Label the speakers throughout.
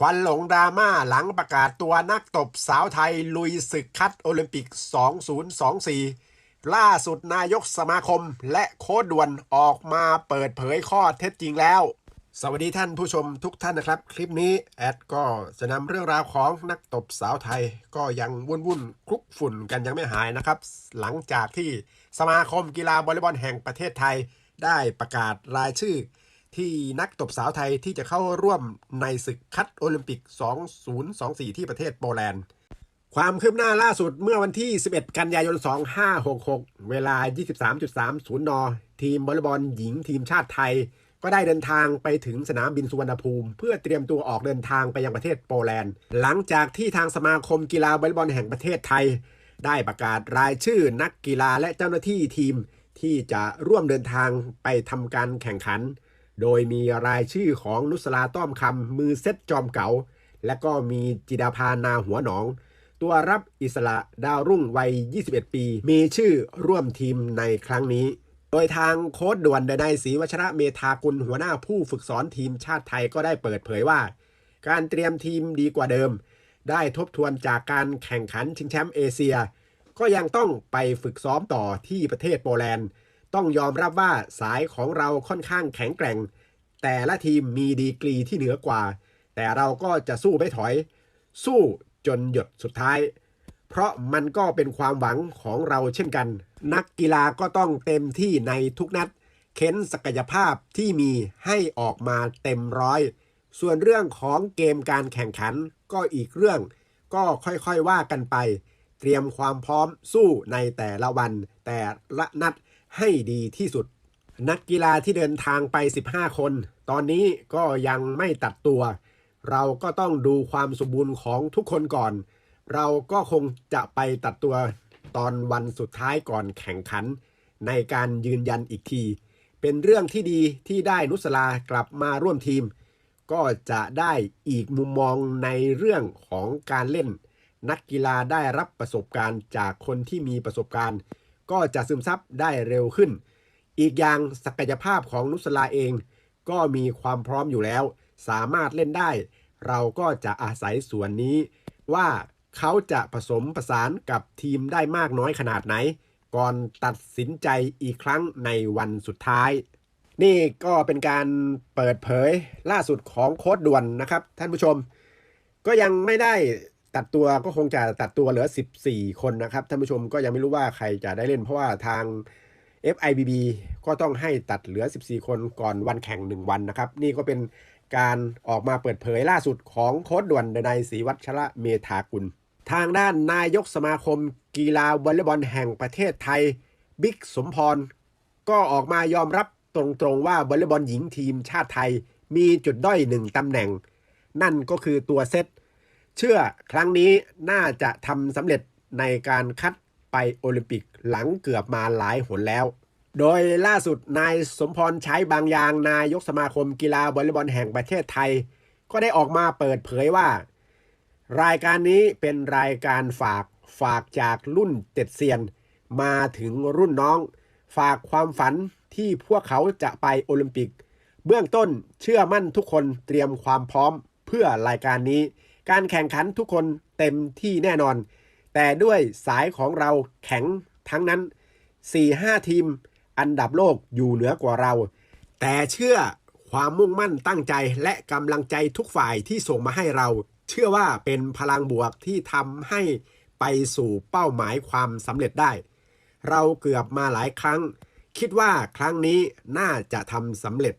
Speaker 1: ควันหลงดราม่าหลังประกาศตัวนักตบสาวไทยลุยศึกคัดโอลิมปิก 2024 ล่าสุดนายกสมาคมและโค้ดด่วนออกมาเปิดเผยข้อเท็จจริงแล้ว สวัสดีท่านผู้ชมทุกท่านนะครับ คลิปนี้แอดก็จะนำเรื่องราวของนักตบสาวไทยก็ยังวุ่นวุ่นคลุกฝุ่นกันยังไม่หายนะครับ หลังจากที่สมาคมกีฬาวอลเลย์บอลแห่งประเทศไทยได้ประกาศรายชื่อ ที่นักตบสาวไทยที่จะเข้าร่วมในศึกคัดโอลิมปิก 2024 ที่ประเทศโปแลนด์ ความคืบหน้าล่าสุดเมื่อวันที่ 11 กันยายน 2566 เวลา 23.30 น ทีมวอลเลย์บอลหญิงทีมชาติไทย ก็ได้เดินทางไปถึงสนามบินสุวรรณภูมิ เพื่อเตรียมตัวออกเดินทางไปยังประเทศโปแลนด์ หลังจากที่ทางสมาคมกีฬาวอลเลย์บอลแห่งประเทศไทย ได้ประกาศรายชื่อนักกีฬาและเจ้าหน้าที่ทีมที่จะร่วมเดินทางไปทำการแข่งขัน โดยมีรายชื่อของนุสลาต้อมคำมือเซตจอมเก๋าและก็มีจิดาภานาหัวหนอง ตัวรับอิสระดาวรุ่งวัย 21 ปี มีชื่อร่วมทีมในครั้งนี้ โดยทางโค้ดด่วนเดนายศรีวัชระเมธากุลหัวหน้าผู้ฝึกสอนทีมชาติไทยก็ได้เปิดเผยว่า การเตรียมทีมดีกว่าเดิม ได้ทบทวนจากการแข่งขันชิงแชมป์เอเชีย ก็ยังต้องไปฝึกซ้อมต่อที่ประเทศโปแลนด์ ต้องยอมรับว่าสายของเราค่อนข้างแข็งแกร่ง แต่ละทีมมีดีกรีที่เหนือกว่า แต่เราก็จะสู้ไม่ถอย สู้จนหยดสุดท้าย เพราะมันก็เป็นความหวังของเราเช่นกัน นักกีฬาก็ต้องเต็มที่ในทุกนัด เค้นศักยภาพที่มีให้ออกมาเต็มร้อย ส่วนเรื่องของเกมการแข่งขันก็อีกเรื่อง ก็ค่อยๆว่ากันไป เตรียมความพร้อมสู้ในแต่ละวันแต่ละนัด ให้ดีที่สุด นักกีฬาที่เดินทางไป 15 คน ตอนนี้ก็ยังไม่ตัดตัว เราก็ต้องดูความสมบูรณ์ของทุกคนก่อน เราก็คงจะไปตัดตัวตอนวันสุดท้ายก่อนแข่งขัน ในการยืนยันอีกที เป็นเรื่องที่ดีที่ได้นุสลากลับมาร่วมทีม ก็จะได้อีกมุมมองในเรื่องของการเล่น นักกีฬาได้รับประสบการณ์จากคนที่มีประสบการณ์ ก็จะซึมซับได้เร็วขึ้น อีกอย่างศักยภาพของนุสลาเอง ก็มีความพร้อมอยู่แล้ว สามารถเล่นได้ เราก็จะอาศัยส่วนนี้ ว่าเขาจะผสมประสานกับทีมได้มากน้อยขนาดไหน ก่อนตัดสินใจอีกครั้งในวันสุดท้าย นี่ก็เป็นการเปิดเผยล่าสุดของโค้ดด่วนนะครับท่านผู้ชม ก็ยังไม่ได้ ตัดตัวก็คงจะตัดตัวเหลือ 14 คนนะครับท่านผู้ชมก็ยังไม่รู้ว่าใครจะได้เล่น เพราะว่าทาง FIBB ก็ต้องให้ตัดเหลือ 14 คนก่อนวันแข่ง 1 วันนะครับ นี่ก็เป็นการออกมาเปิดเผยล่าสุดของโค้ดด่วนนายศรีวัชระเมธากุล ทางด้านนายกสมาคม กีฬาวอลเลย์บอลแห่งประเทศไทย บิ๊กสมพร ก็ออกมายอมรับตรงๆว่าวอลเลย์บอลหญิงทีมชาติไทย มีจุดด้อยหนึ่งตำแหน่ง นั่นก็คือตัวเซต เชื่อครั้งนี้น่าจะทำสำเร็จในการคัดไปโอลิมปิกหลังเกือบมาหลายหนแล้ว โดยล่าสุดนายสมพรใช้บางอย่างนายกสมาคมกีฬาวอลเลย์บอลแห่งประเทศไทย ก็ได้ออกมาเปิดเผยว่า รายการนี้เป็นรายการฝากฝากจากรุ่นเต็ดเซียน มาถึงรุ่นน้อง ฝากความฝันที่พวกเขาจะไปโอลิมปิก เบื้องต้นเชื่อมั่นทุกคนเตรียมความพร้อมเพื่อรายการนี้ การแข่งขันทุกคนเต็มที่แน่นอน แต่ด้วยสายของเราแข็งทั้งนั้น 4-5 ทีม อันดับโลกอยู่เหนือกว่าเรา แต่เชื่อความมุ่งมั่นตั้งใจและกำลังใจทุกฝ่ายที่ส่งมาให้เรา เชื่อว่าเป็นพลังบวกที่ทำให้ไปสู่เป้าหมายความสำเร็จได้ เราเกือบมาหลายครั้ง คิดว่าครั้งนี้น่าจะทำสำเร็จ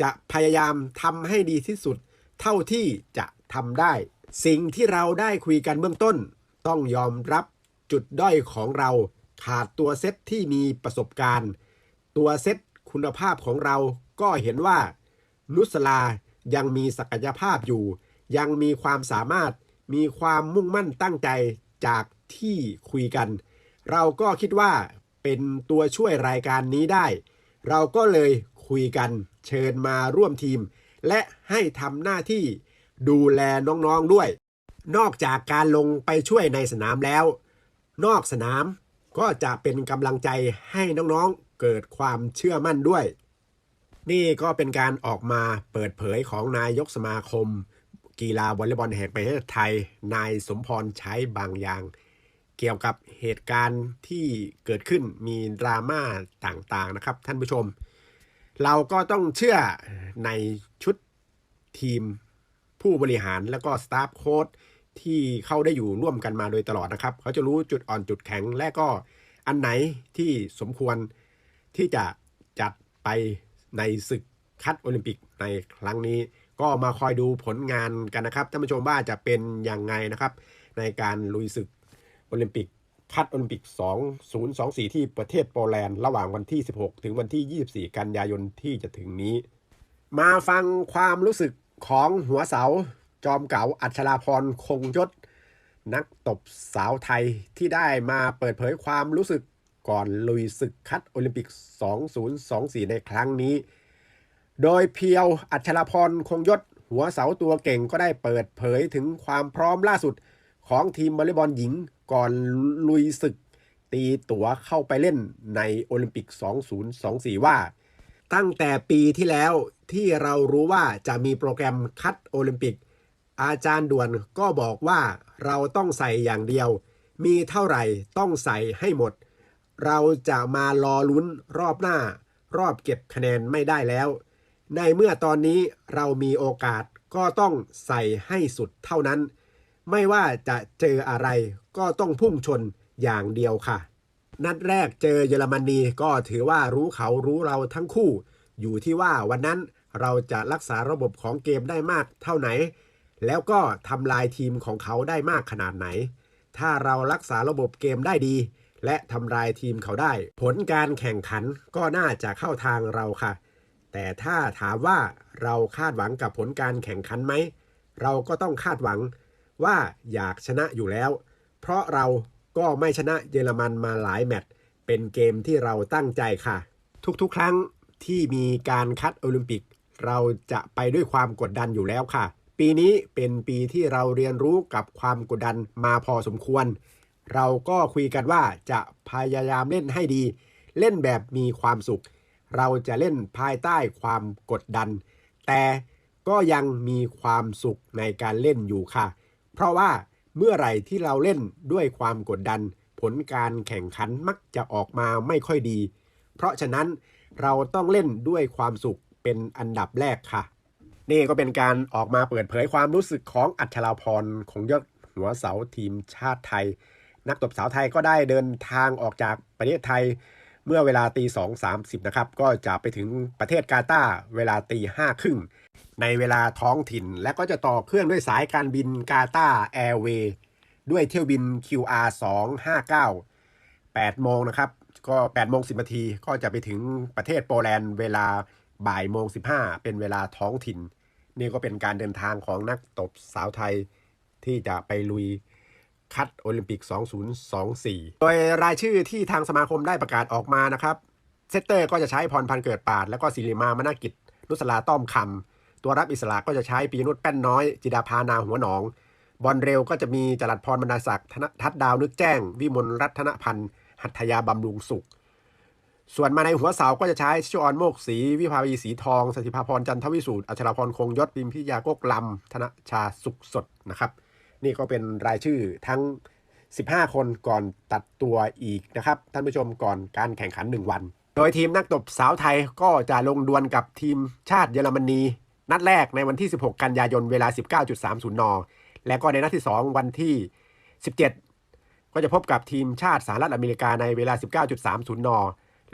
Speaker 1: จะพยายามทำให้ดีที่สุด เท่าที่จะทำได้ สิ่งที่เราได้คุยกันเบื้องต้น ต้องยอมรับจุดด้อยของเรา ขาดตัวเซตที่มีประสบการณ์ ตัวเซตคุณภาพของเราก็เห็นว่า นุสลายังมีศักยภาพอยู่ ยังมีความสามารถมีความมุ่งมั่นตั้งใจจากที่คุยกัน เราก็คิดว่าเป็นตัวช่วยรายการนี้ได้ เราก็เลยคุยกันเชิญมาร่วมทีม และให้ทำหน้าที่ ดูแลน้องๆด้วย นอกจากการลงไปช่วยในสนามแล้ว นอกสนามก็จะเป็นกำลังใจให้น้องๆเกิดความเชื่อมั่นด้วย นี่ก็เป็นการออกมาเปิดเผยของนายกสมาคม กีฬาวอลเลย์บอลแห่งประเทศไทย นายสมพรใช้บางอย่าง เกี่ยวกับเหตุการณ์ที่เกิดขึ้นมีดราม่าต่างๆนะครับ ท่านผู้ชม เราก็ต้องเชื่อในชุดทีม ผู้บริหารแล้วก็สตาฟโค้ดที่เข้าได้อยู่ร่วมกันมาโดยตลอดนะครับ เขาจะรู้จุดอ่อนจุดแข็ง และก็อันไหนที่สมควรที่จะจัดไปในศึกคัดโอลิมปิกในครั้งนี้ ก็มาคอยดูผลงานกันนะครับท่านผู้ชมว่าจะเป็นอยังไงนะครับ ในการลุยศึกโอลิมปิกคัดโอลิมปิก 2024 ที่ประเทศโปแลนด์ระหว่างวันที่ 16 ถึงวันที่ 24 กันยายนที่จะถึงนี้ มาฟังความรู้สึก ของหัวเสาจอมเก๋าอัชราพรคงยศ นักตบสาวไทยที่ได้มาเปิดเผยความรู้สึกก่อนลุยศึกคัดโอลิมปิก 2024 ในครั้งนี้ โดยเพียวอัชราพรคงยศ หัวเสาตัวเก่งก็ได้เปิดเผยถึงความพร้อมล่าสุดของทีมวอลเลย์บอลหญิงก่อนลุยศึกตีตั๋วเข้าไปเล่นในโอลิมปิก 2024 ว่า ตั้งแต่ปีที่แล้ว ที่เรารู้ว่าจะมีโปรแกรมคัดโอลิมปิก อาจารย์ด่วนก็บอกว่าเราต้องใส่อย่างเดียว มีเท่าไหร่ต้องใส่ให้หมด เราจะมารอลุ้นรอบหน้า รอบเก็บคะแนนไม่ได้แล้ว ในเมื่อตอนนี้เรามีโอกาสก็ต้องใส่ให้สุดเท่านั้น ไม่ว่าจะเจออะไรก็ต้องพุ่งชนอย่างเดียวค่ะ นัดแรกเจอเยอรมนีก็ถือว่ารู้เขารู้เราทั้งคู่ อยู่ที่ว่าวันนั้น เราจะรักษาระบบของเกมได้มากเท่าไหน แล้วก็ทำลายทีมของเขาได้มากขนาดไหน ถ้าเรารักษาระบบเกมได้ดี และทำลายทีมเขาได้ ผลการแข่งขันก็น่าจะเข้าทางเราค่ะ แต่ถ้าถามว่าเราคาดหวังกับผลการแข่งขันไหม เราก็ต้องคาดหวังว่าอยากชนะอยู่แล้ว เพราะเราก็ไม่ชนะเยอรมันมาหลายแมตช์เป็นเกมที่เราตั้งใจค่ะ ทุกๆ ครั้งที่มีการคัดโอลิมปิก เราจะไปด้วยความกดดันอยู่แล้วค่ะ ปีนี้เป็นปีที่เราเรียนรู้กับความกดดันมาพอสมควร เราก็คุยกันว่าจะพยายามเล่นให้ดี เล่นแบบมีความสุข เราจะเล่นภายใต้ความกดดัน แต่ก็ยังมีความสุขในการเล่นอยู่ค่ะ เพราะว่าเมื่อไหร่ที่เราเล่นด้วยความกดดัน ผลการแข่งขันมักจะออกมาไม่ค่อยดี เพราะฉะนั้นเราต้องเล่นด้วยความสุข เป็นอันดับแรกค่ะ นี่ก็เป็นการออกมาเปิดเผยความรู้สึกของอัชราพรคงยศหัวเสาทีมชาติไทย นักตบสาวไทยก็ได้เดินทางออกจากประเทศไทยเมื่อเวลาตีสองสามสิบนะครับ ก็จะไปถึงประเทศกาตาร์เวลาตีห้าครึ่ง ในเวลาท้องถิ่น และก็จะต่อเครื่องด้วยสายการบินกาตาร์แอร์เวย์ด้วยเที่ยวบิน QR 259 8โมงนะครับ ก็8โมง10นาทีก็จะไปถึงประเทศโปแลนด์เวลา บ่ายโมง 15 เป็นเวลาท้องถิ่น นี่ก็เป็นการเดินทางของนักตบสาวไทยที่จะไปลุยคัดโอลิมปิก 2024 โดยรายชื่อที่ทางสมาคมได้ประกาศออกมานะครับ เซตเตอร์ก็จะใช้พรพันเกิดปาด แล้วก็ศิริมามนากิจ นุสลาต้อมคำ ตัวรับอิสระก็จะใช้ปีนุชแป้นน้อย จิดาพานาหัวหนอง บอลเร็วก็จะมีจรัดพรบรรดาศักดิ์ทัดดาวนึกแจ้ง วิมลรัตนพันธ์หัตถยาบำรุงสุข ส่วนมาในหัวเสาก็จะใช้ชิออนโมกศีวิภาวีสีทองสถิภาพรจันทวิสูตรอัชราพรคงยศปิมพิยาโกกลำธนชาสุขสดนะครับ นี่ก็เป็นรายชื่อทั้ง 15 คนก่อนตัดตัวอีกนะครับ ท่านผู้ชมก่อนการแข่งขัน 1 วัน โดยทีมนักตบสาวไทยก็จะลงดวลกับทีมชาติเยอรมนี นัดแรกในวันที่ 16 กันยายนเวลา 19.30 น และก็ในนัดที่ 2 วันที่ 17 ก็จะพบกับทีมชาติสหรัฐอเมริกาในเวลา 19.30 น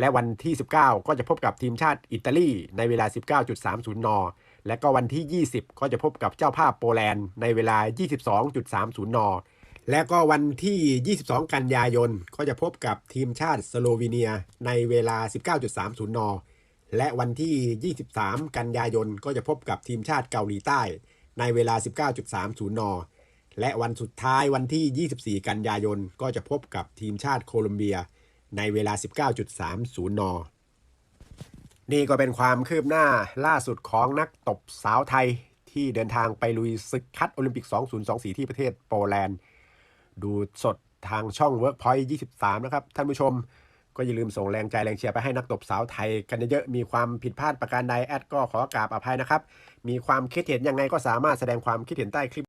Speaker 1: และวันที่ 19 ก็จะพบกับทีมชาติอิตาลีในเวลา 19.30 น และก็วันที่ 20 ก็จะพบกับเจ้าภาพโปแลนด์ในเวลา 22.30 น และก็วันที่ 22 กันยายน ก็จะพบกับทีมชาติสโลวีเนียในเวลา 19.30 น และวันที่ 23 กันยายน ก็จะพบกับทีมชาติเกาหลีใต้ ในเวลา 19.30 น และวันสุดท้ายวันที่ 24 กันยายน ก็จะพบกับทีมชาติโคลอมเบีย ในเวลา 19.30 น นี่ก็เป็นความคืบหน้าล่าสุดของนักตบสาวไทยที่เดินทางไปลุยศึกคัดโอลิมปิก 2024 ที่ประเทศโปแลนด์ ดูสดทางช่อง Workpoint 23 นะครับ ท่านผู้ชมก็อย่าลืมส่งแรงใจแรงเชียร์ไปให้นักตบสาวไทยกันเยอะๆมีความผิดพลาดประการใดแอดก็ขอกราบอภัยนะครับ มีความคิดเห็นยังไงก็สามารถแสดงความคิดเห็นใต้คลิป